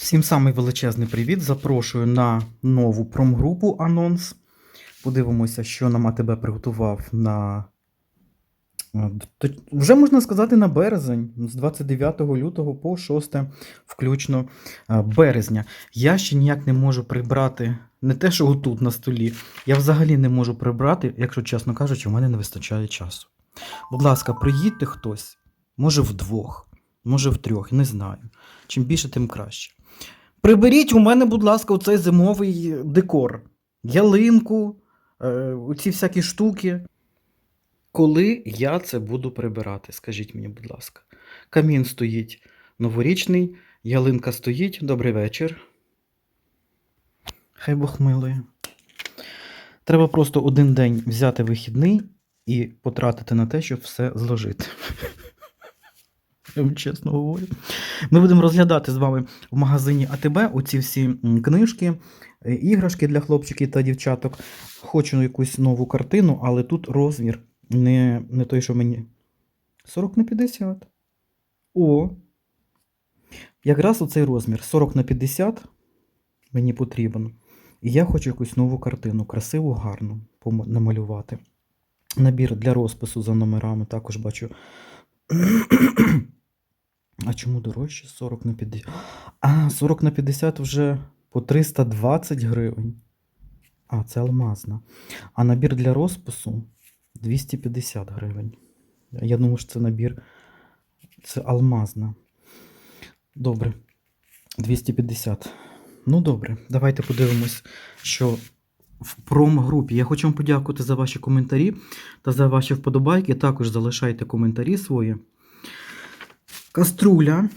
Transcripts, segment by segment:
Всім самий величезний привіт. Запрошую на нову промгрупу анонс. Подивимося, що нам АТБ приготував на. е, Вже можна сказати на березень, з 29 лютого по 6 включно е, березня. Я ще ніяк не можу прибрати не те, що отут на столі. Я взагалі не можу прибрати, якщо чесно кажучи, у мене не вистачає часу. Будь ласка, приїдьте хтось, може вдвох, може втрьох, не знаю. Чим більше, тим краще. Приберіть у мене, будь ласка, оцей зимовий декор. Ялинку, е, оці всякі штуки. Коли я це буду прибирати, скажіть мені, будь ласка. Камін стоїть новорічний, ялинка стоїть. Добрий вечір. Хай Бог милує. Треба просто один день взяти вихідний і потратити на те, щоб все зложити. Я вам чесно говорю. Ми будемо розглядати з вами в магазині АТБ оці всі книжки, е, іграшки для хлопчиків та дівчаток. Хочу якусь нову картину, але тут розмір не, не той, що мені. 40 на 50. О! Якраз оцей розмір 40 на 50 мені потрібен. І я хочу якусь нову картину, красиву, гарну намалювати. Набір для розпису за номерами також бачу. А чому дорожче 40 на 50? А, 40 на 50 вже по 320 гривень. А, це алмазна. А набір для розпису 250 гривень. Я думаю, що це набір. Це алмазна. Добре. 250. Ну, добре, давайте подивимось, що в промгрупі. Я хочу вам подякувати за ваші коментарі та за ваші вподобайки. Також залишайте коментарі свої. Каструля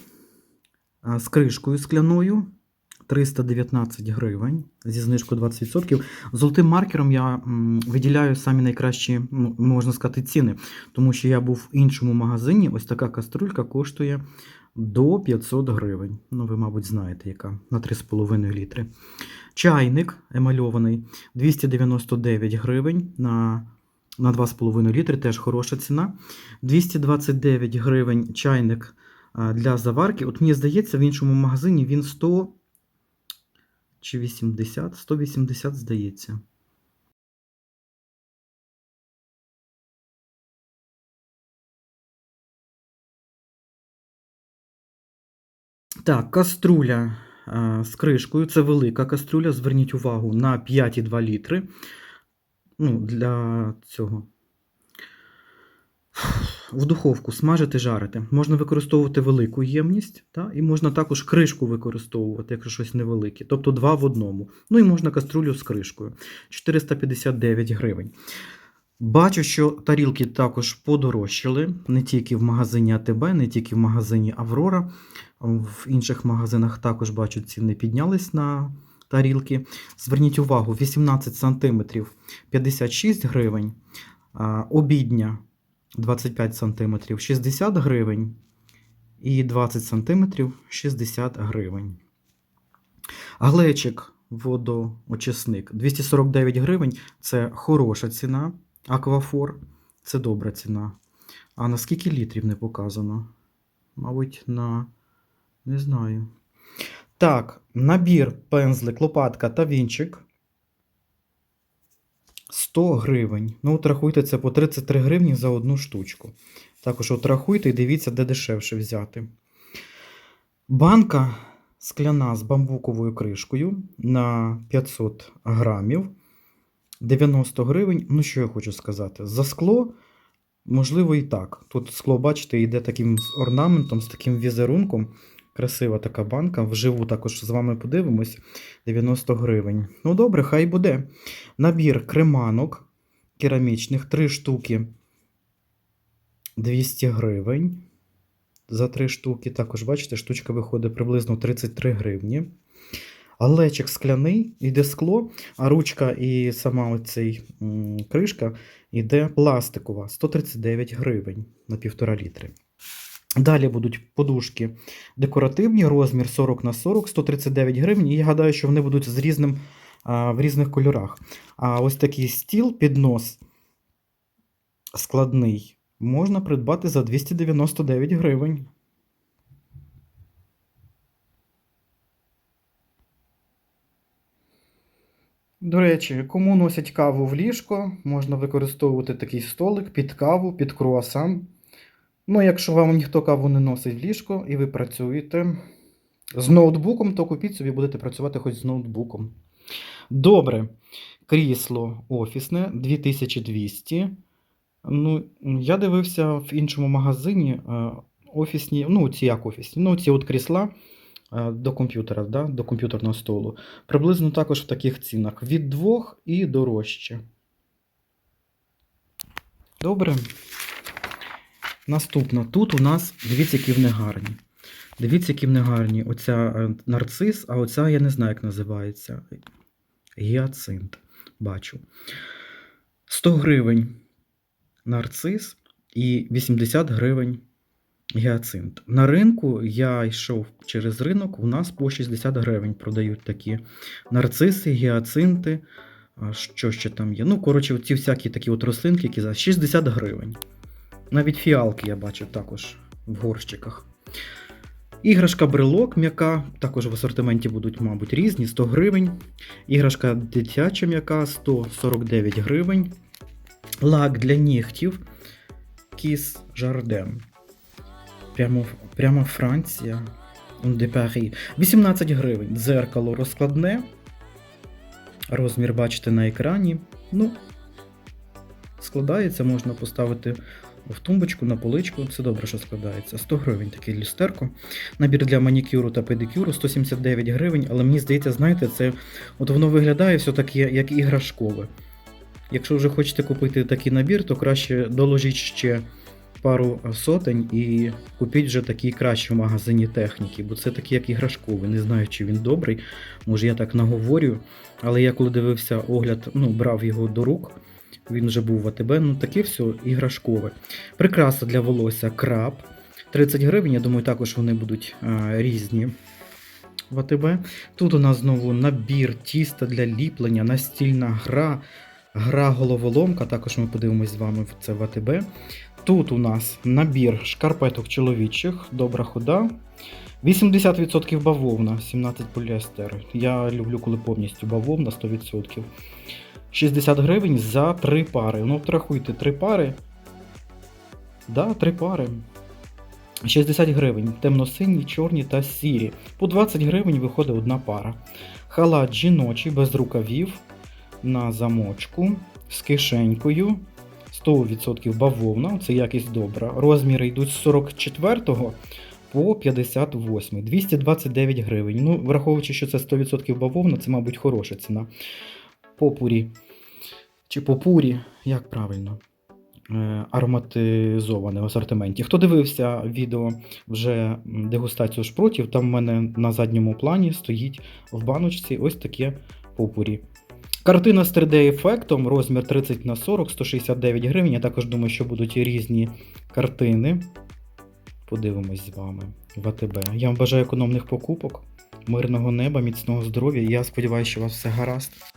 з кришкою скляною 319 гривень зі знижкою 20%. Золотим маркером я виділяю самі найкращі, можна сказати, ціни, тому що я був в іншому магазині. Ось така каструлька коштує до 500 гривень. Ну, ви, мабуть, знаєте, яка на 3,5 літри. Чайник емальований 299 гривень на, на 2,5 літри, теж хороша ціна. 229 гривень чайник для заварки. От мені здається, в іншому магазині він 100 чи 80, 180 здається. Так, каструля з кришкою. Це велика каструля. Зверніть увагу на 5,2 літри. Ну, для цього. В духовку смажити, жарити. Можна використовувати велику ємність, та? і можна також кришку використовувати, якщо щось невелике. Тобто два в одному. Ну і можна каструлю з кришкою. 459 гривень. Бачу, що тарілки також подорожчали не тільки в магазині АТБ, не тільки в магазині Аврора. В інших магазинах також бачу, ціни піднялись на тарілки. Зверніть увагу, 18 см 56 гривень, обідня 25 см 60 гривень і 20 см 60 гривень. Глечик водоочисник 249 гривень це хороша ціна. Аквафор це добра ціна. А на скільки літрів не показано? Мабуть, на. Не знаю. Так, набір пензлик, лопатка та вінчик. 100 гривень. Ну, от рахуйте, це по 33 гривні за одну штучку. Також от рахуйте і дивіться, де дешевше взяти. Банка скляна з бамбуковою кришкою на 500 грамів. 90 гривень. Ну, що я хочу сказати? За скло, можливо, і так. Тут скло, бачите, йде таким орнаментом, з таким візерунком. Красива така банка. Вживу також з вами подивимось. 90 гривень. Ну, добре, хай буде. Набір креманок керамічних, 3 штуки 200 гривень. За 3 штуки. Також, бачите, штучка виходить приблизно 33 гривні. Глечик скляний, йде скло, а ручка і сама оцей кришка йде пластикова 139 гривень на 1,5 літри. Далі будуть подушки декоративні, розмір 40 на 40, 139 гривень. І я гадаю, що вони будуть з різним, в різних кольорах. А ось такий стіл, піднос складний, можна придбати за 299 гривень. До речі, кому носять каву в ліжко, можна використовувати такий столик під каву, під круасан. Ну, якщо вам ніхто каву не носить в ліжко і ви працюєте з ноутбуком, то купіть собі, будете працювати хоч з ноутбуком. Добре. Крісло офісне 2200. Ну, я дивився в іншому магазині е, офісні, ну, ці як офісні, ну, ці от крісла е, до комп'ютера, да, до комп'ютерного столу. Приблизно також в таких цінах. Від двох і дорожче. Добре. Наступно. Тут у нас, дивіться, які вони гарні. Дивіться, які вони гарні. Оця е, нарцис, а оця я не знаю, як називається. Гіацинт. Бачу. 100 гривень нарцис і 80 гривень гіацинт. На ринку я йшов через ринок, у нас по 60 гривень продають такі нарциси, гіацинти. Що ще там є? Ну, коротше, ці всякі такі от рослинки, які за 60 гривень. Навіть фіалки я бачив також в горщиках. Іграшка брелок м'яка, також в асортименті будуть, мабуть, різні, 100 гривень. Іграшка дитяча м'яка 149 гривень. Лак для нігтів Кіс Жарден. Прямо, прямо Франція. Де Парі. 18 гривень. Дзеркало розкладне. Розмір бачите на екрані. Ну, складається, можна поставити в тумбочку, на поличку. Це добре, що складається. 100 гривень таке люстерко. Набір для манікюру та педикюру 179 гривень, але мені здається, знаєте, це от воно виглядає все таки як іграшкове. Якщо вже хочете купити такий набір, то краще доложіть ще пару сотень і купіть вже такий кращий в магазині техніки, бо це такий як іграшковий. Не знаю, чи він добрий. Може я так наговорю. Але я коли дивився огляд, ну, брав його до рук, він вже був в АТБ, ну таке все іграшкове. Прикраса для волосся краб. 30 гривень, я думаю, також вони будуть а, різні в АТБ. Тут у нас знову набір тіста для ліплення, настільна гра. Гра головоломка, також ми подивимось з вами це в АТБ. Тут у нас набір шкарпеток чоловічих, добра хода. 80% бавовна, 17 поліестер. Я люблю, коли повністю бавовна 100%. 60 гривень за 3 пари. Ну, рахуйте, 3 пари. Да, 3 пари. 60 гривень. Темно-сині, чорні та сірі. По 20 гривень виходить одна пара. Халат жіночий без рукавів на замочку з кишенькою. 100% бавовна, це якість добра. Розміри йдуть з 44 по 58, 229 гривень. Ну, враховуючи, що це 100% бавовна, це, мабуть, хороша ціна. Попурі. Чи попурі, як правильно? Е, Ароматизоване в асортименті. Хто дивився відео вже дегустацію шпротів, там в мене на задньому плані стоїть в баночці ось таке попурі. Картина з 3D-ефектом, розмір 30 на 40, 169 гривень. Я також думаю, що будуть різні картини. Подивимось з вами в АТБ. Я вам бажаю економних покупок, мирного неба, міцного здоров'я. Я сподіваюся, що у вас все гаразд.